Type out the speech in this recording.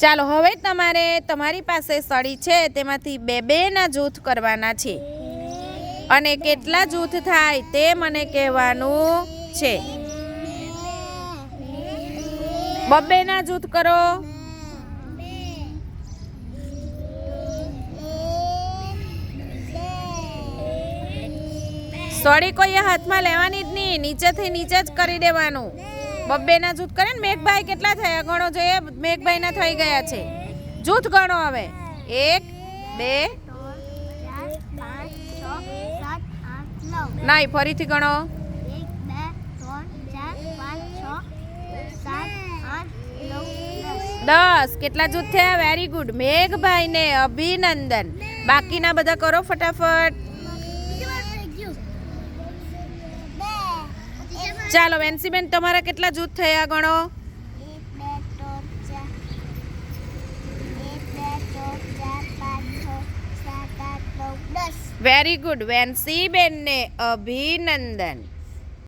ચાલો, હવે તમારે તમારી પાસે સળી છે, તેમાંથી બે બેના જૂથ કરવાના છે. અને કેટલા જૂથ થાય તે મને કહેવાનું છે. બબ્બેના જૂથ કરો. સળી કોઈએ હાથમાં લેવાની જ નહીં, નીચેથી નીચે જ કરી દેવાનું. બબ્બેના જૂથ કરે ને, મેઘભાઈ કેટલા થયા ગણો જોઈએ મેઘભાઈના થઈ ગયા છે. જૂથ ગણો હવે. એક, બે ના ફરીથી ગણો. દસ, કેટલા જૂથ થયા? વેરી ગુડ મેઘભાઈને અભિનંદન. બાકીના બધા કરો ફટાફટ. ચાલો વેન્સીબેન તમારા કેટલા જૂથ થયા ગણો? વેરી ગુડ વેન્સીબેનને અભિનંદન.